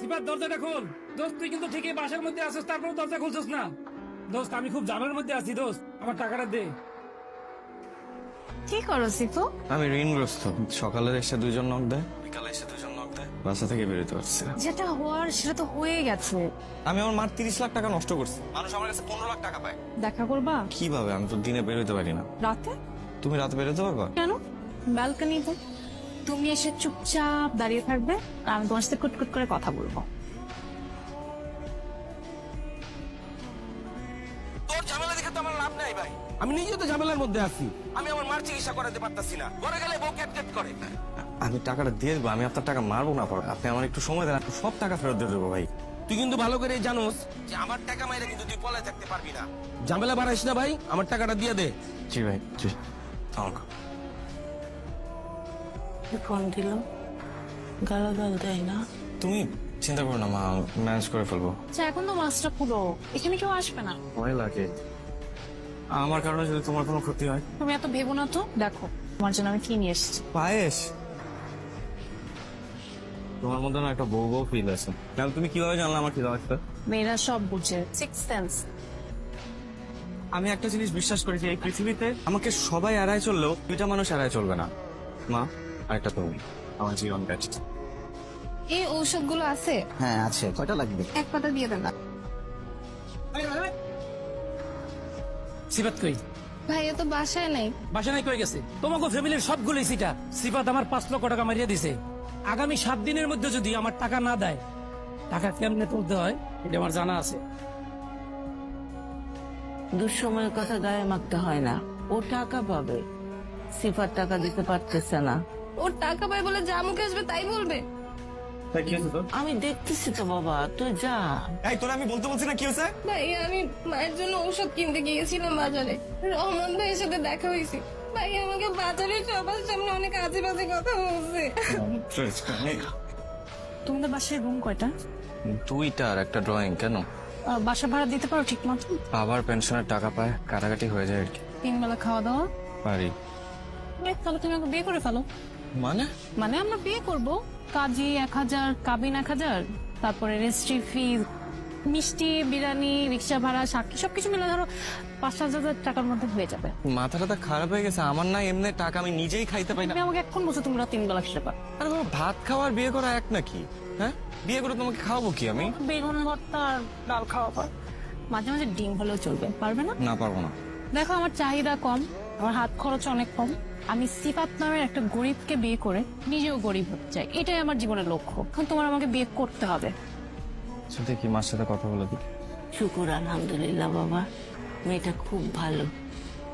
সিফাত দরজাটা খোল। দোস্ত তুই কিন্তু ঠিকই বাসার মধ্যে আছিস তারপর দরজা খুলছিস না। দোস্ত আমি খুব ঝামেলার মধ্যে আছি দোস্ত। আমার টাকাটা দে। কি করো সিফু? আমি ঋণগ্রস্ত। সকালে এসে দুইজন নক দেয়। বিকালে এসে দুইজন নক দেয়। বাসা থেকে বেরোতে পারছি না। যেটা হওয়ার সেটা তো হয়ে গেছে। আমি আমার মার তিরিশ লাখ টাকা নষ্ট করছি। মানুষ আমার কাছে পনেরো লাখ টাকা পায়। দেখা করবা? কীভাবে? আমি তো দিনে বেরোতে পারি না। রাতে? তুমি রাতে বেরোতে পারবা? কেন? ব্যালকনিতে তুমি এসে চুপচাপ দাঁড়িয়ে থাকবে আর আমি তোমার সাথে কুটকুট করে কথা বলব। তোর ঝামেলা দেখে তো আমার লাভ নাই ভাই। আমি নিজে তো ঝামেলার মধ্যে আছি। আমি আমার মার চিকিৎসা করাতে পারতাছি না। ঘরে গেলে বউ ক্যাট ক্যাট করে। আমি টাকাটা দিয়ে দেবো আমি আপনার টাকা মারবো না পরে আপনি আমার একটু সময় দেন সব টাকা ফেরত দিয়ে দেবো ভাই। তুই কিন্তু ভালো করে জানোস যে আমার টাকা মাইরে কিন্তু তুই পলায় থাকতে পারবি না। ঝামেলা বাড়াইস না ভাই আমার টাকাটা দিয়ে দে। জি ভাই জি। আমাকে ফোন দিল গালাগাল দেয় না। তুমি চিন্তা করো না মা ম্যানেজ করে ফেলব। আচ্ছা এখন তো মাছটা পুরো। এখানে কেউ আসবে না। ভয় লাগে। আমার কারণে যদি তোমার কোনো ক্ষতি হয়। তুমি এত ভেবো না তো? দেখো তোমার জন্য আমি কি নিয়ে এসেছি। পায়েস? তোমার মধ্যে না একটা বউ বউ ফিল আছে। কেন তুমি কীভাবে জানলে আমার খিদা লাগছে মেয়েরা সব বুঝে। সিক্স সেন্স আমি একটা জিনিস বিশ্বাস করি যে এই পৃথিবীতে আমাকে সবাই এড়ায় চললেও দুইটা মানুষ এড়ায় চলবে না। মা আর একটা তুমি আমার জীবন এই ঔষধগুলো আছে? হ্যাঁ আছে। কয়টা লাগবে? এক পাতা দিয়ে দেন সিফাত কই? ভাইয়া তো বাসায় নেই। বাসা নাই কই গেছে? তোমাকে ফ্যামিলির সবগুলোই সিটা। সিফাত আমার পাঁচ লক্ষ টাকা মারিয়ে দিছে। আগামী সাত দিনের মধ্যে যদি আমার টাকা না দেয় টাকা কেমনে তুলতে হয় এটা আমার জানা আছে। দুঃসময়ের কথা গায়ে মাখতে হয় না। ও টাকা পাবে। সিফার টাকা দিতে পারতেছে না। ওর টাকা পায় বলে যা মুখে আসবে তাই বলবে। আমি দেখতেছি তো বাবা তুই যা। এই তোরা আমি বলতে বলছি না কি হয়েছে? ভাই আমি মায়ের জন্য ঔষধ কিনতে গিয়েছিলাম বাজারে। রহমান ভাইয়ের সাথে দেখা হয়েছে। ভাই আমাকে বাজারে সবার সামনে অনেক আজে বাজে কথা বলছে। তোমাদের বাসায় রুম কয়টা? দুইটা আর একটা ড্রয়িং কেন? বাসা ভাড়া দিতে পারো ঠিক মতো? বাবার পেনশনের টাকা পায় কাটাকাটি হয়ে যায় আর কি। তিন বেলা খাওয়া দাওয়া? পারি। তাহলে তুমি আমাকে বিয়ে করে ফেলো। মানে? মানে আমরা বিয়ে করব। কাজী এক হাজার কাবিন এক হাজার তারপরে রেজিস্ট্রি ফি মিষ্টি বিরিয়ানি রিক্সা ভাড়া সাক্ষী সবকিছু মিলে ধরো পাঁচ সাত হাজার টাকার মধ্যে হয়ে যাবে। মাথাটা তো খারাপ হয়ে গেছে। আমার না এমনি টাকা আমি নিজেই খাইতে পাই না। তুমি আমাকে এখন বলছো তোমরা তিন বেলা খেতে পারো। আরে বাবা ভাত খাওয়ার বিয়ে করা এক নাকি? হ্যাঁ? বিয়ে করে তোমাকে খাওয়াবো কি আমি? বেগুন ভর্তা আর ডাল খাওয়া পর মাঝে মাঝে ডিম হলেও চলবে। পারবে না? না পারব না। দেখো আমার চাহিদা কম আমার হাত খরচ অনেক কম। আমি সিফাত নামের একটা গরিবকে বিয়ে করে নিজেও গরিব হতে চাই। এটাই আমার জীবনের লক্ষ্য। এখন তোমার আমাকে বিয়ে করতে হবে। আচ্ছা দেখি মার সাথে কথা বলে দিই শুকুর আলহামদুলিল্লাহ বাবা। মেয়েটা খুব ভালো।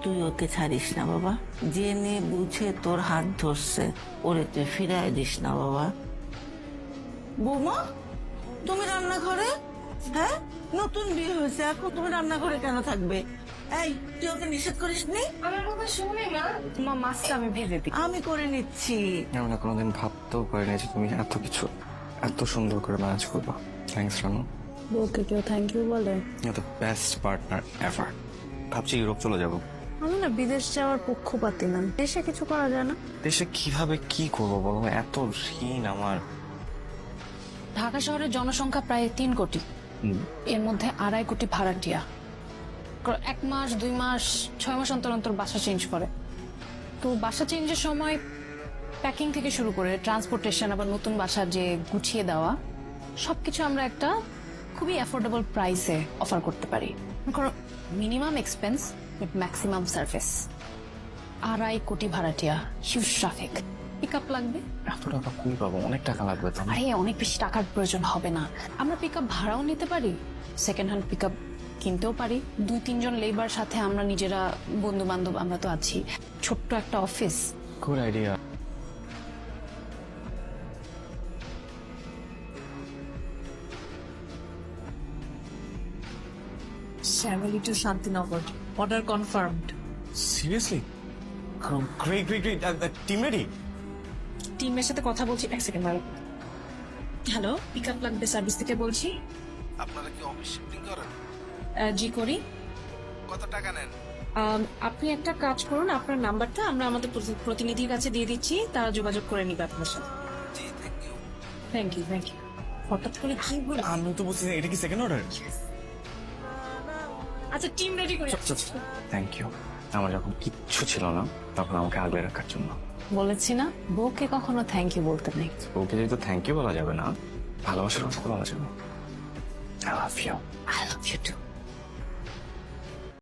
তুই ওকে ছাড়িস না বাবা। জেনে বুঝে তোর হাত ধরছে ওরে তুই ফিরায় দিস না বাবা। বৌমা তুমি রান্নাঘরে? হ্যাঁ? নতুন বিয়ে হয়েছে এখন তুমি রান্নাঘরে কেন থাকবে? এই তুই ওকে নিষেধ করিস নি? আমার কথা শুনে না? তোমার মাছটা আমি ভেজে দিই। আমি করে নিচ্ছি। আমি না কোনোদিন ভাবতেও পারিনি যে তুমি এত কিছু এত সুন্দর করে ম্যানেজ করব। থ্যাংকস রানু। ওকে কেউ থ্যাংক ইউ বলে? You the best partner ever ভাবছি ইউরোপ চলে যাব। আমি না বিদেশ যাওয়ার পক্ষপাতি না। দেশে কিছু করা যায় না? দেশে কীভাবে কি করব বলো? এত ঋণ আমার। ঢাকা শহরের জনসংখ্যা প্রায় তিন কোটি। এর মধ্যে আড়াই কোটি ভাড়াটিয়া। এক মাস দুই মাস ছয় মাস অন্তর অন্তর বাসা চেঞ্জ করে। তো বাসা চেঞ্জের সময় প্যাকিং থেকে শুরু করে ট্রান্সপোর্টেশন আবার নতুন বাসা যে গুছিয়ে দেওয়া সবকিছু আমরা একটা খুবই অ্যাফোর্ডেবল প্রাইসে অফার করতে পারি। Minimum expense with maximum service আড়াই কোটি ভাড়াটিয়া হিউজ ট্রাফিক পিক আপ লাগবে? এত টাকা কই পাবো? অনেক টাকা লাগবে তো আরে অনেক বেশি টাকার প্রয়োজন হবে না। আমরা পিক আপ ভাড়াও নিতে পারি সেকেন্ড হ্যান্ড পিক আপ কিনতেও পারি। দুই তিনজন লেবার সাথে আমরা নিজেরা বন্ধু বান্ধব আমরা তো আছি। ছোট্ট একটা office good idea Family to Shantinagar. Order confirmed. Seriously great great great team ready টিমের সাথে কথা বলছি এক second madam hello pick up লাগবে সার্ভিস থেকে বলছি। আপনারা কি অফিস শিফটিং করেন? জি করি। কত টাকা নেন? আপনি একটা কাজ করুন আপনার নাম্বারটা আমরা আমাদের প্রতিনিধির কাছে দিয়ে দিচ্ছি তারা যোগাযোগ করে নিবে আপনার সাথে। জি thank you thank you thank you হঠাৎ করে কি হলো? আমি তো বুঝছি এটা কি সেকেন্ড অর্ডার আচ্ছা টিম রেডি করে থ্যাংক ইউ আমার যখন কিচ্ছু ছিল না তখন আমাকে আগলে রাখার জন্য। বলেছি না বউকে কখনো থ্যাংক ইউ বলতে নেই। ওকে যেহেতু থ্যাংক ইউ বলা যাবে না ভালোবাসার কথা বলা যাবে। I love you I love you too